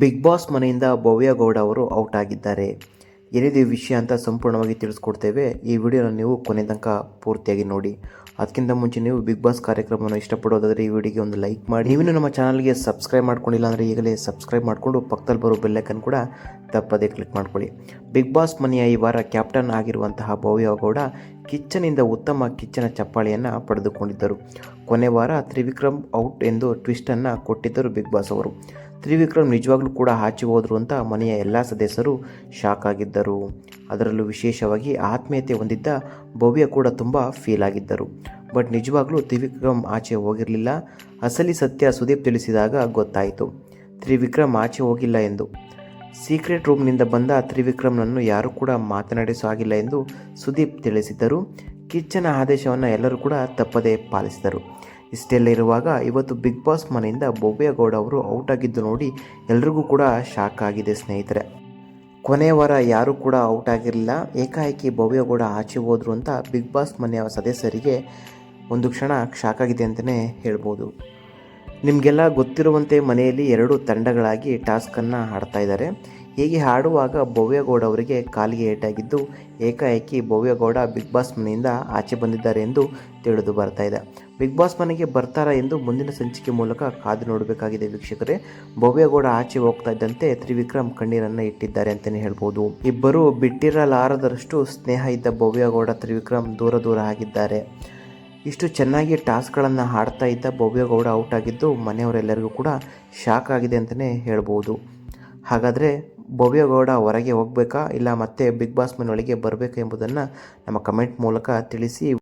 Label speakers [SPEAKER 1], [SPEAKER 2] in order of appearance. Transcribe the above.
[SPEAKER 1] Big boss ಮನೆಯಿಂದ ಭವ್ಯ ಗೌಡ ಅವರು out ಆಗಿದ್ದಾರೆ. ಏನಿದೆ ವಿಷಯ ಅಂತ ಸಂಪೂರ್ಣವಾಗಿ ತಿಳಿಸ್ಕೊಡ್ತೇವೆ. ಈ ವಿಡಿಯೋನ ನೀವು ಕೊನೆ ತನಕ ಪೂರ್ತಿಯಾಗಿ ನೋಡಿ. ಅದಕ್ಕಿಂತ ಮುಂಚೆ ನೀವು ಬಿಗ್ ಬಾಸ್ ಕಾರ್ಯಕ್ರಮವನ್ನು ಇಷ್ಟಪಡೋದಾದರೆ ಈ ವಿಡಿಯೋಗೆ ಒಂದು ಲೈಕ್ ಮಾಡಿ. ನೀವಿನ್ನೂ ನಮ್ಮ ಚಾನಲ್ಗೆ ಸಬ್ಸ್ಕ್ರೈಬ್ ಮಾಡ್ಕೊಂಡಿಲ್ಲ ಅಂದರೆ ಈಗಲೇ ಸಬ್ಸ್ಕ್ರೈಬ್ ಮಾಡಿಕೊಂಡು ಪಕ್ಕದಲ್ಲಿ ಬರೋ ಬೆಲ್ಲೈಕನ್ ಕೂಡ ತಪ್ಪದೇ ಕ್ಲಿಕ್ ಮಾಡ್ಕೊಳ್ಳಿ. ಬಿಗ್ ಬಾಸ್ ಮನೆಯ ಈ ವಾರ ಕ್ಯಾಪ್ಟನ್ ಆಗಿರುವಂತಹ ಭವ್ಯ ಗೌಡ ಕಿಚ್ಚನಿಂದ ಉತ್ತಮ ಕಿಚ್ಚನ ಚಪ್ಪಾಳೆಯನ್ನು ಪಡೆದುಕೊಂಡಿದ್ದರು. ಕೊನೆ ವಾರ ತ್ರಿವಿಕ್ರಮ್ ಔಟ್ ಎಂದು ಟ್ವಿಸ್ಟನ್ನು ಕೊಟ್ಟಿದ್ದರು ಬಿಗ್ ಬಾಸ್ ಅವರು. ತ್ರಿವಿಕ್ರಮ್ ನಿಜವಾಗ್ಲೂ ಕೂಡ ಆಚೆ ಹೋದರು ಅಂತ ಮನೆಯ ಎಲ್ಲ ಸದಸ್ಯರು ಶಾಕ್ ಆಗಿದ್ದರು. ಅದರಲ್ಲೂ ವಿಶೇಷವಾಗಿ ಆತ್ಮೀಯತೆ ಹೊಂದಿದ್ದ ಭವ್ಯ ಕೂಡ ತುಂಬ ಫೀಲ್ ಆಗಿದ್ದರು. ಬಟ್ ನಿಜವಾಗ್ಲೂ ತ್ರಿವಿಕ್ರಮ್ ಆಚೆ ಹೋಗಿರಲಿಲ್ಲ. ಅಸಲಿ ಸತ್ಯ ಸುದೀಪ್ ತಿಳಿಸಿದಾಗ ಗೊತ್ತಾಯಿತು. ತ್ರಿವಿಕ್ರಮ್ ಆಚೆ ಹೋಗಿಲ್ಲ ಎಂದು. ಸೀಕ್ರೆಟ್ ರೂಮ್ನಿಂದ ಬಂದ ತ್ರಿವಿಕ್ರಮ್ನನ್ನು ಯಾರೂ ಕೂಡ ಮಾತನಾಡಿಸೋ ಎಂದು ಸುದೀಪ್ ತಿಳಿಸಿದ್ದರು. ಕಿಚ್ಚನ ಆದೇಶವನ್ನು ಎಲ್ಲರೂ ಕೂಡ ತಪ್ಪದೇ ಪಾಲಿಸಿದರು. ಇಷ್ಟೆಲ್ಲ ಇರುವಾಗ ಇವತ್ತು ಬಿಗ್ ಬಾಸ್ ಮನೆಯಿಂದ ಗೌಡ ಅವರು ಔಟ್ ಆಗಿದ್ದು ನೋಡಿ ಎಲ್ರಿಗೂ ಕೂಡ ಶಾಕ್ ಆಗಿದೆ ಸ್ನೇಹಿತರೆ. ಕೊನೆಯ ವಾರ ಯಾರೂ ಕೂಡ ಔಟ್ ಆಗಿರಲಿಲ್ಲ. ಏಕಾಏಕಿ ಭವ್ಯಗೌಡ ಆಚೆ ಹೋದ್ರು ಅಂತ ಬಿಗ್ ಬಾಸ್ ಮನೆಯ ಸದಸ್ಯರಿಗೆ ಒಂದು ಕ್ಷಣ ಶಾಕ್ ಆಗಿದೆ ಅಂತಲೇ ಹೇಳ್ಬೋದು. ನಿಮಗೆಲ್ಲ ಗೊತ್ತಿರುವಂತೆ ಮನೆಯಲ್ಲಿ ಎರಡು ತಂಡಗಳಾಗಿ ಟಾಸ್ಕನ್ನು ಆಡ್ತಾ ಇದ್ದಾರೆ. ಹೀಗೆ ಹಾಡುವಾಗ ಭವ್ಯಗೌಡ ಅವರಿಗೆ ಕಾಲಿಗೆ ಏಟಾಗಿದ್ದು ಏಕಾಏಕಿ ಭವ್ಯಗೌಡ ಬಿಗ್ ಬಾಸ್ ಮನೆಯಿಂದ ಆಚೆ ಬಂದಿದ್ದಾರೆ ಎಂದು ತಿಳಿದು ಬರ್ತಾ ಇದೆ. ಬಿಗ್ ಬಾಸ್ ಮನೆಗೆ ಬರ್ತಾರಾ ಎಂದು ಮುಂದಿನ ಸಂಚಿಕೆ ಮೂಲಕ ಕಾದು ನೋಡಬೇಕಾಗಿದೆ ವೀಕ್ಷಕರೇ. ಭವ್ಯಗೌಡ ಆಚೆ ಹೋಗ್ತಾ ಇದ್ದಂತೆ ತ್ರಿವಿಕ್ರಮ್ ಕಣ್ಣೀರನ್ನು ಇಟ್ಟಿದ್ದಾರೆ ಅಂತಲೇ ಹೇಳ್ಬೋದು. ಇಬ್ಬರು ಬಿಟ್ಟಿರಲಾರದಷ್ಟು ಸ್ನೇಹ ಇದ್ದ ಭವ್ಯಗೌಡ ತ್ರಿವಿಕ್ರಮ್ ದೂರ ದೂರ ಆಗಿದ್ದಾರೆ. ಇಷ್ಟು ಚೆನ್ನಾಗಿ ಟಾಸ್ಕ್ಗಳನ್ನು ಆಡ್ತಾ ಇದ್ದ ಭವ್ಯಗೌಡ ಔಟ್ ಆಗಿದ್ದು ಮನೆಯವರೆಲ್ಲರಿಗೂ ಕೂಡ ಶಾಕ್ ಆಗಿದೆ ಅಂತಲೇ ಹೇಳ್ಬೋದು. ಹಾಗಾದರೆ ಭವ್ಯಗೌಡ ಹೊರಗೆ ಹೋಗಬೇಕಾ ಇಲ್ಲ ಮತ್ತೆ ಬಿಗ್ ಬಾಸ್ ಮನೆಯೊಳಗೆ ಬರಬೇಕಾ ಎಂಬುದನ್ನು ನಮ್ಮ ಕಮೆಂಟ್ ಮೂಲಕ ತಿಳಿಸಿ